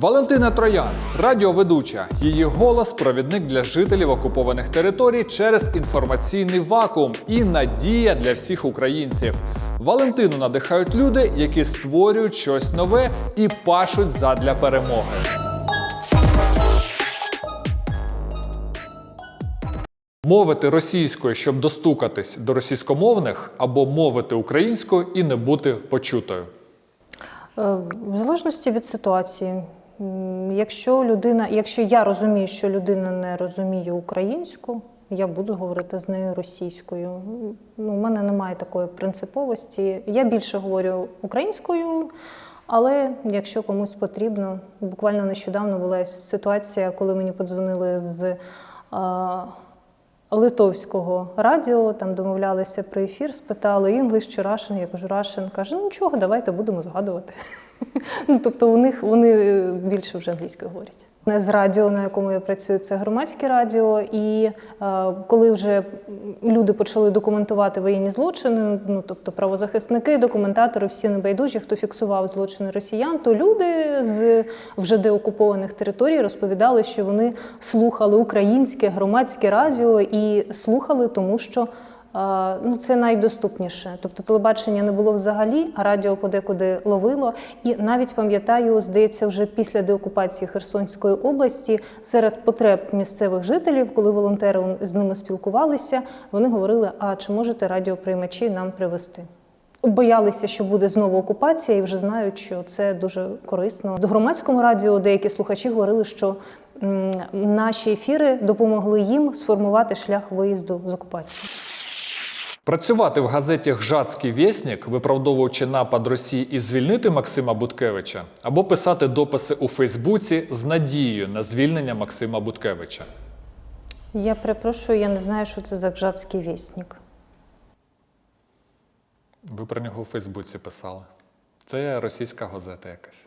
Валентина Троян, радіоведуча. Її голос провідник для жителів окупованих територій через інформаційний вакуум і надія для всіх українців. Валентину надихають люди, які створюють щось нове і пашуть задля перемоги. Мовити російською, щоб достукатись до російськомовних, або мовити українською і не бути почутою. Е, В залежності від ситуації. Якщо людина, якщо я розумію, що людина не розуміє українську, я буду говорити з нею російською. Ну, у мене немає такої принциповості. Я більше говорю українською, але якщо комусь потрібно, буквально нещодавно була ситуація, коли мені подзвонили з. Литовського радіо, там домовлялися про ефір, спитали інглиш чи Russian, я кажу Russian, каже, ну нічого, давайте будемо згадувати. ну, тобто у них вони е, більше вже англійською говорять. Не з радіо, на якому я працюю, це громадське радіо. І е, коли вже люди почали документувати воєнні злочини, ну тобто правозахисники, документатори, всі небайдужі, хто фіксував злочини росіян, то люди з вже деокупованих територій розповідали, що вони слухали українське громадське радіо і слухали, тому що. Ну, це найдоступніше. Тобто телебачення не було взагалі, а радіо подекуди ловило. І навіть пам'ятаю, здається, вже після деокупації Херсонської області серед потреб місцевих жителів, коли волонтери з ними спілкувалися, вони говорили: а чи можете радіоприймачі нам привезти? Боялися, що буде знову окупація, і вже знають, що це дуже корисно. До громадському радіо деякі слухачі говорили, що наші ефіри допомогли їм сформувати шлях виїзду з окупації. Працювати в газеті Гжатський вєснік, виправдовуючи напад Росії і звільнити Максима Буткевича, або писати дописи у Фейсбуці з надією на звільнення Максима Буткевича. Я перепрошую, я не знаю, що це за гжатський вісник. Ви про нього у Фейсбуці писали. Це російська газета якась.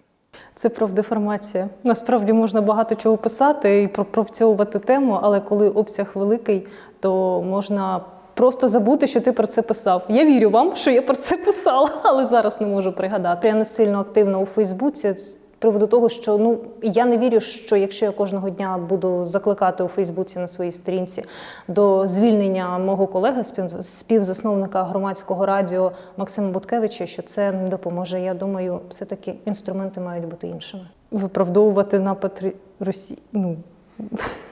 Це профдеформація. Насправді можна багато чого писати і пропрацьовувати тему, але коли обсяг великий, то можна просто забути, що ти про це писав. Я вірю вам, що я про це писала, але зараз не можу пригадати. Я не сильно активна у Фейсбуці. з Приводу того, що ну я не вірю, що якщо я кожного дня буду закликати у Фейсбуці на своїй сторінці до звільнення мого колеги, спів- співзасновника громадського радіо Максима Буткевича, що це допоможе. Я думаю, все-таки інструменти мають бути іншими. Виправдовувати напад Росії. Ну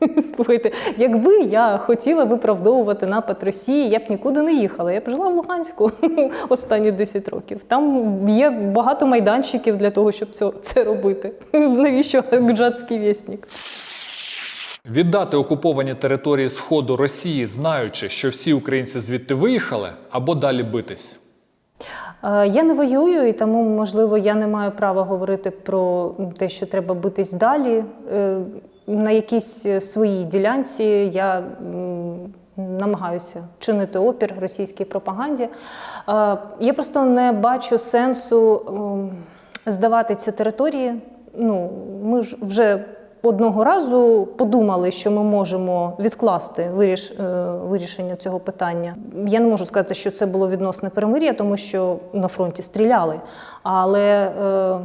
слухайте, якби я хотіла виправдовувати напад Росії, я б нікуди не їхала. Я б жила в Луганську останні 10 років. Там є багато майданчиків для того, щоб це, робити. Навіщо гджатський вісник? Віддати окуповані території Сходу Росії, знаючи, що всі українці звідти виїхали, або далі битись. Е, Я не воюю, і тому, можливо, я не маю права говорити про те, що треба битись далі. На якійсь е, своїй ділянці я намагаюся чинити опір російській пропаганді. Е, Я просто не бачу сенсу здавати ці території. Ну, ми ж вже одного разу подумали, що ми можемо відкласти виріш, е, вирішення цього питання. Я не можу сказати, що це було відносне перемир'я, тому що на фронті стріляли. Але е,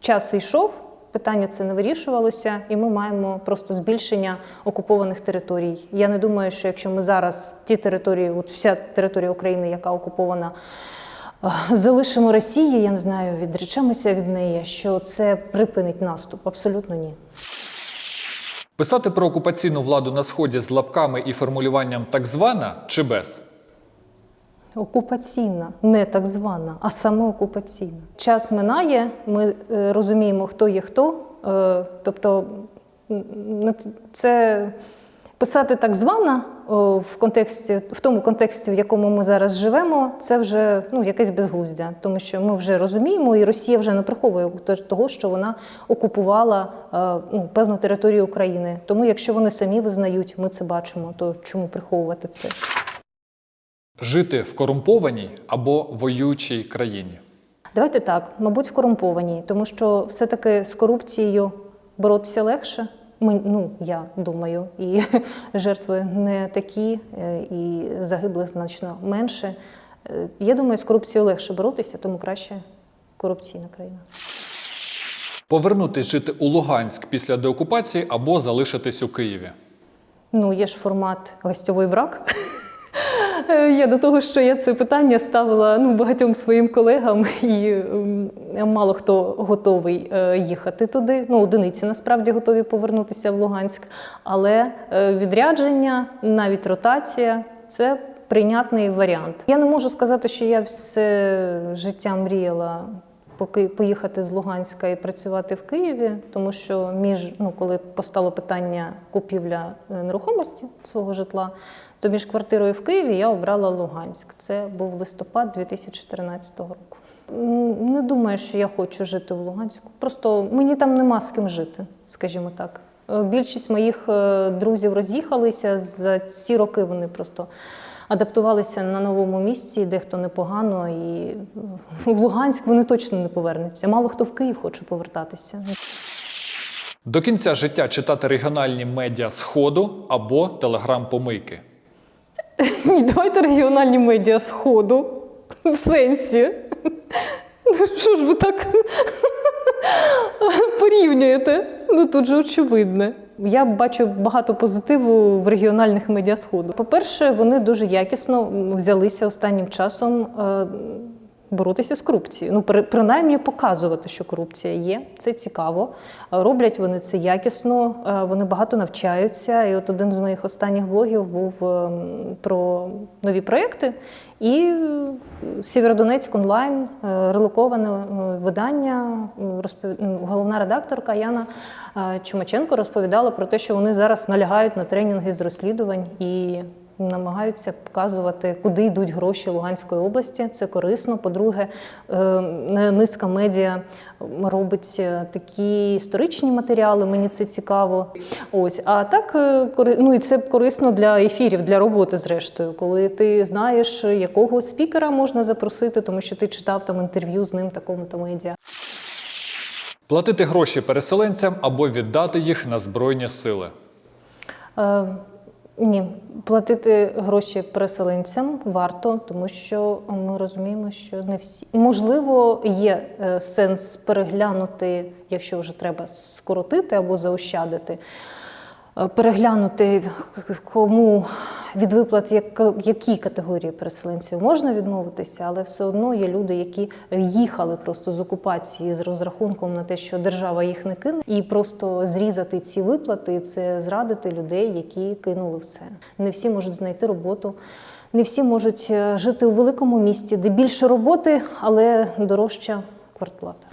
час йшов, питання це не вирішувалося, і ми маємо просто збільшення окупованих територій. Я не думаю, що якщо ми зараз ті території, от вся територія України, яка окупована. е, Залишимо Росії, я не знаю, відречемося від неї, що це припинить наступ. Абсолютно ні. Писати про окупаційну владу на сході з лапками і формулюванням так звана чи без. Окупаційна, не так звана, а саме окупаційна. Час минає, ми е, розуміємо, хто є хто. Е, тобто це писати так звана в контексті, в тому контексті, в якому ми зараз живемо, це вже ну, якесь безглуздя, тому що ми вже розуміємо, і Росія вже не приховує того, що вона окупувала е, ну, певну територію України. Тому, якщо вони самі визнають, ми це бачимо, то чому приховувати це? Жити в корумпованій або воюючій країні. Давайте так, мабуть, в корумпованій, тому що все-таки з корупцією боротися легше. Ми, ну, я думаю, і жертви не такі, е, і загиблих значно менше. Е, Я думаю, з корупцією легше боротися, тому краще корупційна країна. Повернутись жити у Луганськ після деокупації або залишитись у Києві. Ну, є ж формат гостьовий брак. Е, Я до того, що я це питання ставила ну, багатьом своїм колегам, і мало хто готовий е, їхати туди. Ну, одиниці насправді готові повернутися в Луганськ. Але е, відрядження, навіть ротація це прийнятний варіант. Я не можу сказати, що я все життя мріяла поки поїхати з Луганська і працювати в Києві, тому що між ну, коли постало питання купівля е, нерухомості свого житла, то між квартирою в Києві я обрала Луганськ. Це був листопад 2014 року. Не думаю, що я хочу жити в Луганську. Просто мені там нема з ким жити, скажімо так. Е, Більшість моїх е, друзів роз'їхалися за ці роки. Вони просто адаптувалися на новому місці, дехто непогано, і в Луганськ вони точно не повернуться. Мало хто в Київ хоче повертатися. До кінця життя читати регіональні медіа Сходу або телеграм-помийки. Ні, давайте регіональні медіа сходу в сенсі. Ну, Що ж ви так порівнюєте? Ну тут же очевидне. Я бачу багато позитиву в регіональних медіа сходу. По-перше, вони дуже якісно взялися останнім часом. Боротися з корупцією, ну при- принаймні показувати, що корупція є. Це цікаво. Е, Роблять вони це якісно, е, вони багато навчаються. І от один з моїх останніх блогів був ем, про нові проекти. І е, Сєвєродонецьк онлайн, релоковане видання. Головна редакторка Яна Чумаченко розповідала про те, що вони зараз налягають на тренінги з розслідувань і намагаються показувати, куди йдуть гроші Луганської області. Це корисно. По-друге, е, низка медіа робить е, такі історичні матеріали. Мені це цікаво. Ось, а так е, ну і це корисно для ефірів, для роботи, зрештою, коли ти знаєш, якого спікера можна запросити, тому що ти читав там інтерв'ю з ним такому-то медіа. Платити гроші переселенцям або віддати їх на Збройні сили. Е, ні, платити гроші переселенцям варто, тому що ми розуміємо, що не всі можливо є е, сенс переглянути, якщо вже треба скоротити або заощадити. Переглянути кому від виплат як, які категорії переселенців можна відмовитися, але все одно є люди, які їхали просто з окупації з розрахунком на те, що держава їх не кине, і просто зрізати ці виплати це зрадити людей, які кинули в це. Не всі можуть знайти роботу. Не всі можуть е, жити у великому місті, де більше роботи, але дорожча квартплата.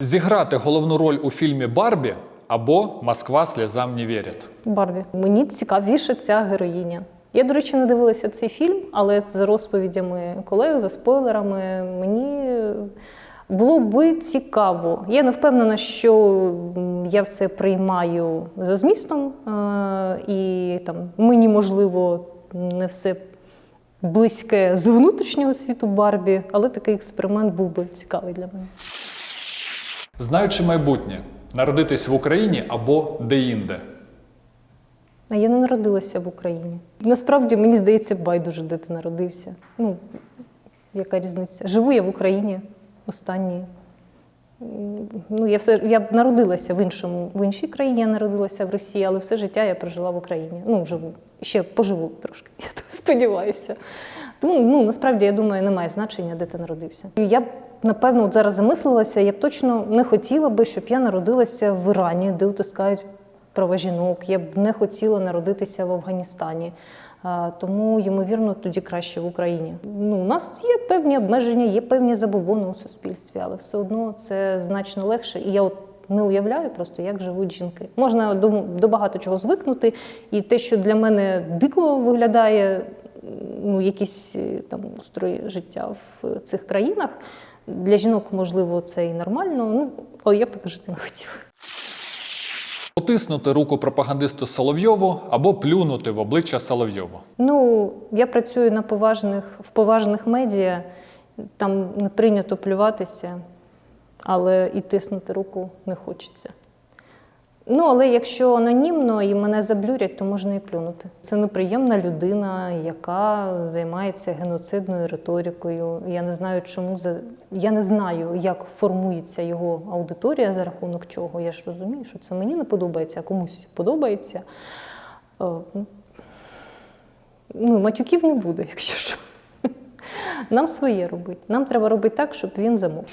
Зіграти головну роль у фільмі Барбі або Москва сльозам не вірить. Барбі. Мені цікавіше ця героїня. Я, до речі, не дивилася цей фільм, але за розповідями колег, за спойлерами, мені було би цікаво. Я не впевнена, що я все приймаю за змістом, е, і там мені можливо не все близьке з внутрішнього світу Барбі, але такий експеримент був би цікавий для мене. Знаючи майбутнє, народитись в Україні або де-інде. А я не народилася в Україні. Насправді мені здається, байдуже, де ти народився. Ну, яка різниця? Живу я в Україні останні. Ну, я все я народилася в іншому, в іншій країні, я народилася в Росії, але все життя я прожила в Україні. Ну, живу. Ще поживу трошки, я сподіваюся. Тому ну, насправді я думаю, немає значення, де ти народився. Я напевно, от зараз замислилася, я б точно не хотіла би, щоб я народилася в Ірані, де утискають права жінок. Я б не хотіла народитися в Афганістані. Тому, ймовірно, тоді краще в Україні. Ну, у нас є певні обмеження, є певні забобони у суспільстві, але все одно це значно легше. І я от не уявляю просто, як живуть жінки. Можна до, до багато чого звикнути, і те, що для мене дико виглядає, ну, якісь е, там устрої життя в цих країнах. Для жінок, можливо, це і нормально, ну, але я б так жити не хотіла. Потиснути руку пропагандисту Соловйову або плюнути в обличчя Соловйову. Ну, я працюю на поважних, в поважних медіа, там не прийнято плюватися, але і тиснути руку не хочеться. Ну, але якщо анонімно і мене заблюрять, то можна і плюнути. Це неприємна людина, яка займається геноцидною риторикою. Я не знаю, чому за я не знаю, як формується його аудиторія за рахунок чого. Я ж розумію, що це мені не подобається, а комусь подобається. Е, Ну, матюків не буде, якщо що. Нам своє робити. Нам треба робити так, щоб він замовк.